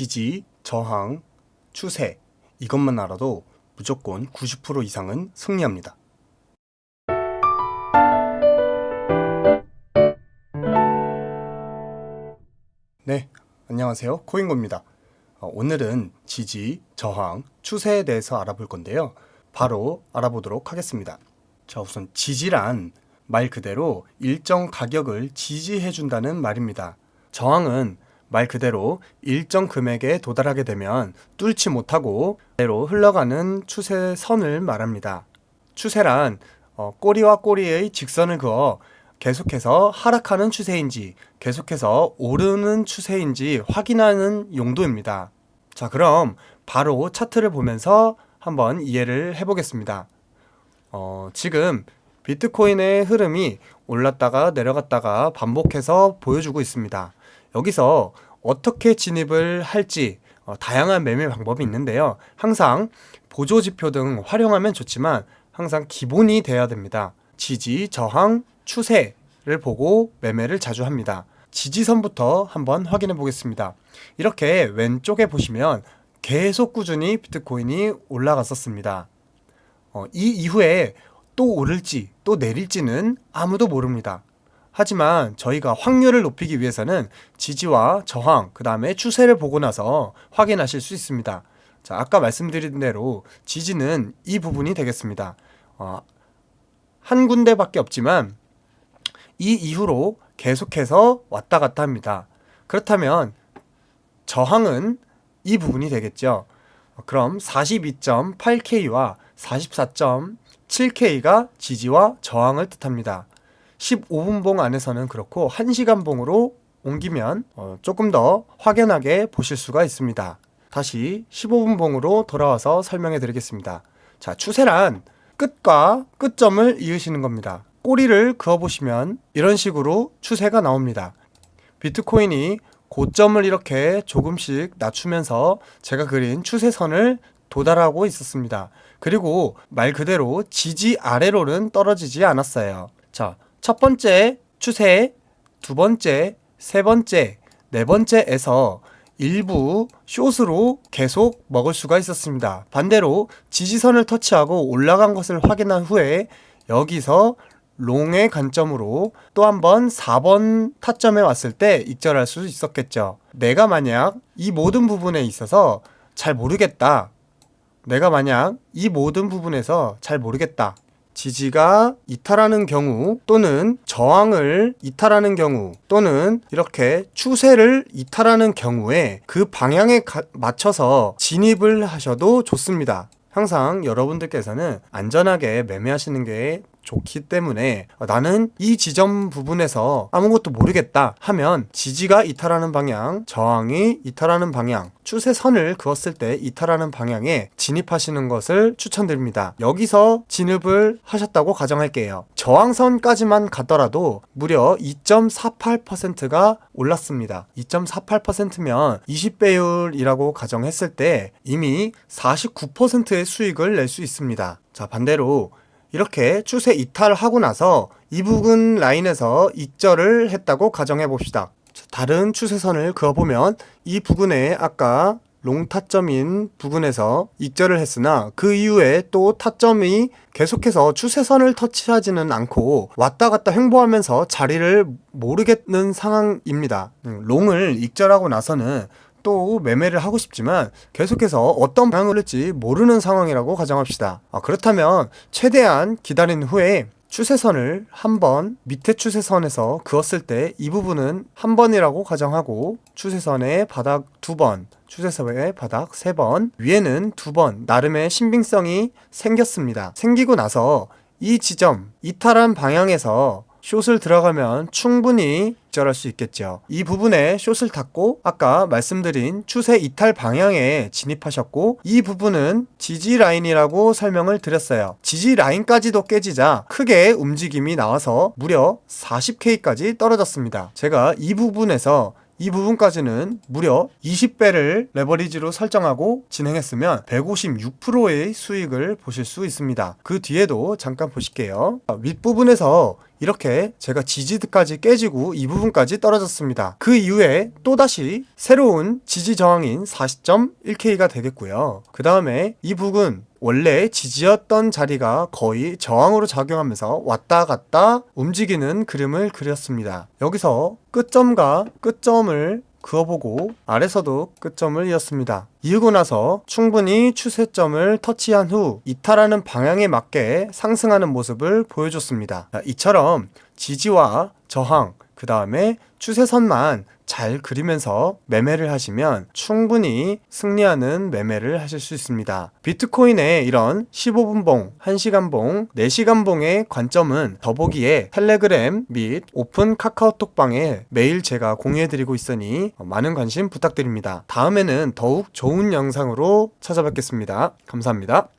지지, 저항, 추세 이것만 알아도 무조건 90% 이상은 승리합니다. 네, 안녕하세요. 코인고입니다. 어, 오늘은 지지, 저항, 추세에 대해서 알아볼 건데요. 바로 알아보도록 하겠습니다. 자, 우선 지지란 말 그대로 일정 가격을 지지해준다는 말입니다. 저항은 말 그대로 일정 금액에 도달하게 되면 뚫지 못하고 대로 흘러가는 추세 선을 말합니다. 추세란 어, 꼬리와 꼬리의 직선을 그어 계속해서 하락하는 추세인지 계속해서 오르는 추세인지 확인하는 용도입니다. 자, 그럼 바로 차트를 보면서 한번 이해를 해보겠습니다. 어, 지금 비트코인의 흐름이 올랐다가 내려갔다가 반복해서 보여주고 있습니다. 여기서 어떻게 진입을 할지 어, 다양한 매매 방법이 있는데요. 항상 보조 지표 등 활용하면 좋지만 항상 기본이 돼야 됩니다. 지지, 저항, 추세를 보고 매매를 자주 합니다. 지지선부터 한번 확인해 보겠습니다. 이렇게 왼쪽에 보시면 계속 꾸준히 비트코인이 올라갔었습니다. 어, 이 이후에 또 오를지 또 내릴지는 아무도 모릅니다. 하지만 저희가 확률을 높이기 위해서는 지지와 저항, 그 다음에 추세를 보고 나서 확인하실 수 있습니다. 자, 아까 말씀드린 대로 지지는 이 부분이 되겠습니다. 어, 한 군데밖에 없지만 이 이후로 계속해서 왔다 갔다 합니다. 그렇다면 저항은 이 부분이 되겠죠. 그럼 42.8K와 44.7K가 지지와 저항을 뜻합니다. 15분 봉 안에서는 그렇고 1시간 봉으로 옮기면 어, 조금 더 확연하게 보실 수가 있습니다. 다시 15분 봉으로 돌아와서 설명해 드리겠습니다. 자, 추세란 끝과 끝점을 이으시는 겁니다. 꼬리를 그어 보시면 이런 식으로 추세가 나옵니다. 비트코인이 고점을 이렇게 조금씩 낮추면서 제가 그린 추세선을 도달하고 있었습니다. 그리고 말 그대로 지지 아래로는 떨어지지 않았어요. 자, 첫 번째 추세, 두 번째, 세 번째, 네 번째에서 일부 숏으로 계속 먹을 수가 있었습니다. 반대로 지지선을 터치하고 올라간 것을 확인한 후에 여기서 롱의 관점으로 또 한 번 4번 타점에 왔을 때 익절할 수 있었겠죠. 내가 만약 이 모든 부분에 있어서 잘 모르겠다. 내가 만약 이 모든 부분에서 잘 모르겠다. 지지가 이탈하는 경우 또는 저항을 이탈하는 경우 또는 이렇게 추세를 이탈하는 경우에 그 방향에 가, 맞춰서 진입을 하셔도 좋습니다. 항상 여러분들께서는 안전하게 매매하시는 게 좋기 때문에 나는 이 지점 부분에서 아무것도 모르겠다 하면 지지가 이탈하는 방향, 저항이 이탈하는 방향, 추세선을 그었을 때 이탈하는 방향에 진입하시는 것을 추천드립니다. 여기서 진입을 하셨다고 가정할게요. 저항선까지만 갔더라도 무려 2.48%가 올랐습니다. 2.48%면 20배율이라고 가정했을 때 이미 49%의 수익을 낼 수 있습니다. 자, 반대로 이렇게 추세 이탈하고 나서 이 부분 라인에서 익절을 했다고 가정해 봅시다. 다른 추세선을 그어보면 이 부근에 아까 롱 타점인 부근에서 익절을 했으나 그 이후에 또 타점이 계속해서 추세선을 터치하지는 않고 왔다 갔다 횡보하면서 자리를 모르겠는 상황입니다. 음, 롱을 익절하고 나서는 또 매매를 하고 싶지만 계속해서 어떤 방향을 할지 모르는 상황이라고 가정합시다. 아, 그렇다면 최대한 기다린 후에 추세선을 한 번 밑에 추세선에서 그었을 때 이 부분은 한 번이라고 가정하고 추세선의 바닥 두 번, 추세선의 바닥 세 번, 위에는 두 번 나름의 신빙성이 생겼습니다. 생기고 나서 이 지점 이탈한 방향에서 숏을 들어가면 충분히 적절할 수 있겠죠. 이 부분에 숏을 닫고 아까 말씀드린 추세 이탈 방향에 진입하셨고 이 부분은 지지 라인이라고 설명을 드렸어요. 지지 라인까지도 깨지자 크게 움직임이 나와서 무려 40K까지 떨어졌습니다. 제가 이 부분에서 이 부분까지는 무려 20배를 레버리지로 설정하고 진행했으면 156%의 수익을 보실 수 있습니다. 그 뒤에도 잠깐 보실게요. 아, 윗부분에서 이렇게 제가 지지까지 깨지고 이 부분까지 떨어졌습니다. 그 이후에 또다시 새로운 지지 저항인 40.1K가 되겠고요. 그 다음에 이 부분 원래 지지였던 자리가 거의 저항으로 작용하면서 왔다 갔다 움직이는 그림을 그렸습니다. 여기서 끝점과 끝점을 그어보고 아래서도 끝점을 이었습니다. 이으고 나서 충분히 추세점을 터치한 후 이탈하는 방향에 맞게 상승하는 모습을 보여줬습니다. 자, 이처럼 지지와 저항, 그 다음에 추세선만 잘 그리면서 매매를 하시면 충분히 승리하는 매매를 하실 수 있습니다. 비트코인의 이런 15분봉, 1시간봉, 4시간봉의 관점은 더보기에 텔레그램 및 오픈 카카오톡방에 매일 제가 공유해드리고 있으니 많은 관심 부탁드립니다. 다음에는 더욱 좋은 영상으로 찾아뵙겠습니다. 감사합니다.